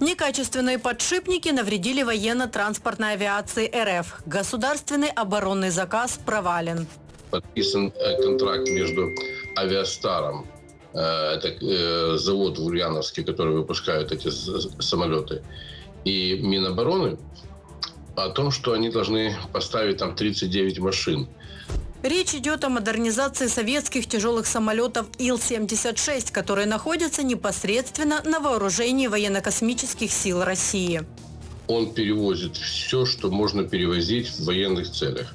Некачественные подшипники навредили военно-транспортной авиации РФ. Государственный оборонный заказ провален. подписан э, контракт между Авиастаром, э, это э, завод в Ульяновске, который выпускает эти самолеты, и Минобороны о том, что они должны поставить там 39 машин. Речь идет о модернизации советских тяжелых самолетов Ил-76, которые находятся непосредственно на вооружении военно-космических сил России. Он перевозит все, что можно перевозить в военных целях.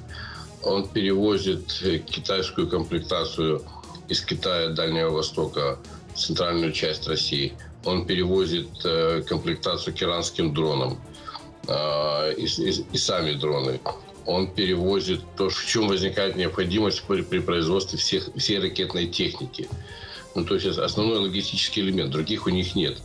Он перевозит э, китайскую комплектацию из Китая, Дальнего Востока, в центральную часть России. Он перевозит э, комплектацию к иранским дронам э, и, и- и сами дроны. Он перевозит то, в чем возникает необходимость при, при производстве всех, всей ракетной техники. Ну, то есть основной логистический элемент. Других у них нет.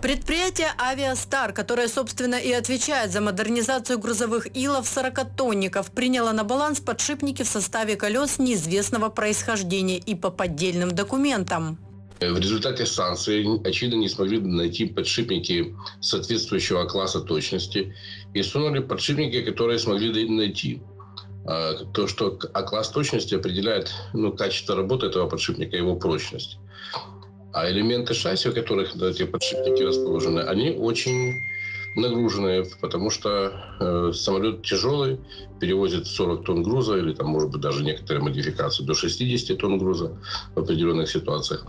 Предприятие «Авиастар», которое, собственно, и отвечает за модернизацию грузовых илов 40-тонников, приняло на баланс подшипники в составе колес неизвестного происхождения и по поддельным документам. В результате санкций, очевидно, не смогли найти подшипники соответствующего класса точности и сунули подшипники, которые смогли найти. А, То, что а класс точности определяет ну, качество работы этого подшипника, его прочность. А элементы шасси, в которых эти подшипники расположены, они очень нагруженные, потому что э, самолет тяжелый, перевозит 40 тонн груза, или там, может быть, даже некоторые модификации до 60 тонн груза в определенных ситуациях.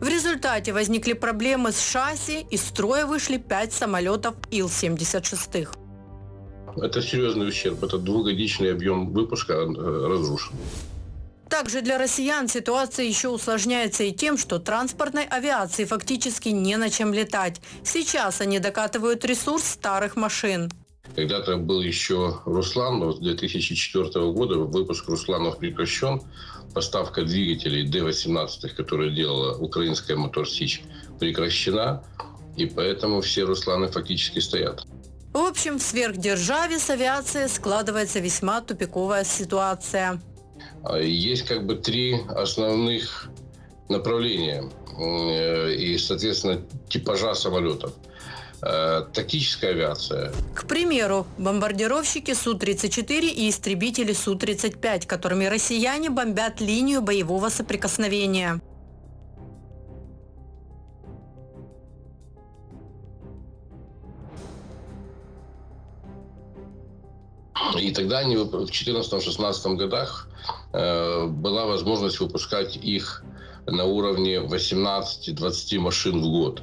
В результате возникли проблемы с шасси, из строя вышли пять самолетов Ил-76. Это серьезный ущерб. Это двухгодичный объем выпуска э, разрушен. Также для россиян ситуация еще усложняется и тем, что транспортной авиации фактически не на чем летать. Сейчас они докатывают ресурс старых машин. Когда-то был еще Руслан, но с 2004 года выпуск Русланов прекращен. Поставка двигателей Д-18, которые делала украинская Мотор Сич, прекращена. И поэтому все Русланы фактически стоят. В общем, в сверхдержаве с авиацией складывается весьма тупиковая ситуация. А Есть как бы три основных направления э, и, соответственно, типажа самолетов. Э, Тактическая авиация, К примеру, бомбардировщики Су-34 и истребители Су-35, которыми россияне бомбят линию боевого соприкосновения. И тогда они в 2014-2016 годах э, была возможность выпускать их на уровне 18-20 машин в год.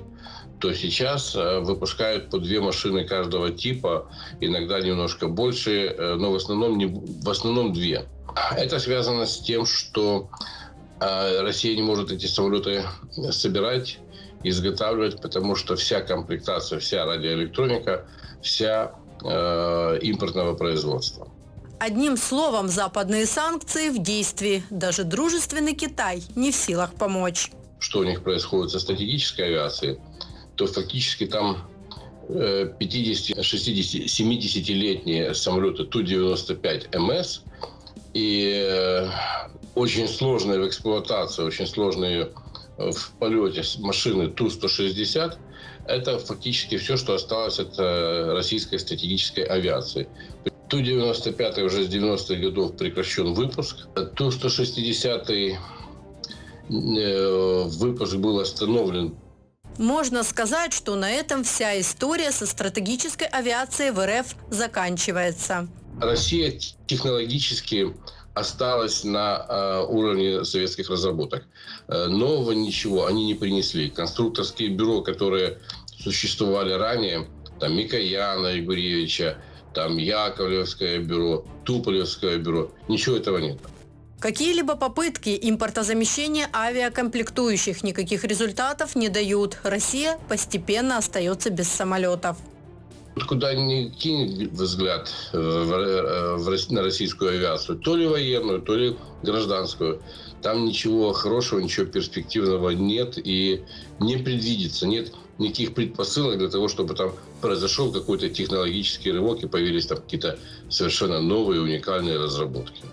То сейчас э, выпускают по две машины каждого типа, иногда немножко больше, э, но в основном, не, в основном две. Это связано с тем, что э, Россия не может эти самолеты собирать, изготавливать, потому что вся комплектация, вся радиоэлектроника, вся э, импортного производства. Одним словом, западные санкции в действии. Даже дружественный Китай не в силах помочь. Что у них происходит со стратегической авиацией, то фактически там э, 50, 60, 70-летние самолеты Ту-95 МС и э, очень сложные в эксплуатации, очень сложные э, в полете машины Ту-160 это фактически все, что осталось от э, российской стратегической авиации. Ту-95 уже с 90-х годов прекращен выпуск. Ту-160 э, выпуск был остановлен Можно сказать, что на этом вся история со стратегической авиацией в РФ заканчивается. Россия технологически осталась на э, уровне советских разработок. Э, нового ничего они не принесли. Конструкторские бюро, которые существовали ранее, там Микояна Егорьевича, там Яковлевское бюро, Туполевское бюро, ничего этого нет. Какие-либо попытки импортозамещения авиакомплектующих никаких результатов не дают. Россия постепенно остается без самолетов. Куда ни кинь взгляд э, э, на российскую авиацию, то ли военную, то ли гражданскую, там ничего хорошего, ничего перспективного нет и не предвидится. Нет никаких предпосылок для того, чтобы там произошел какой-то технологический рывок и появились там какие-то совершенно новые уникальные разработки.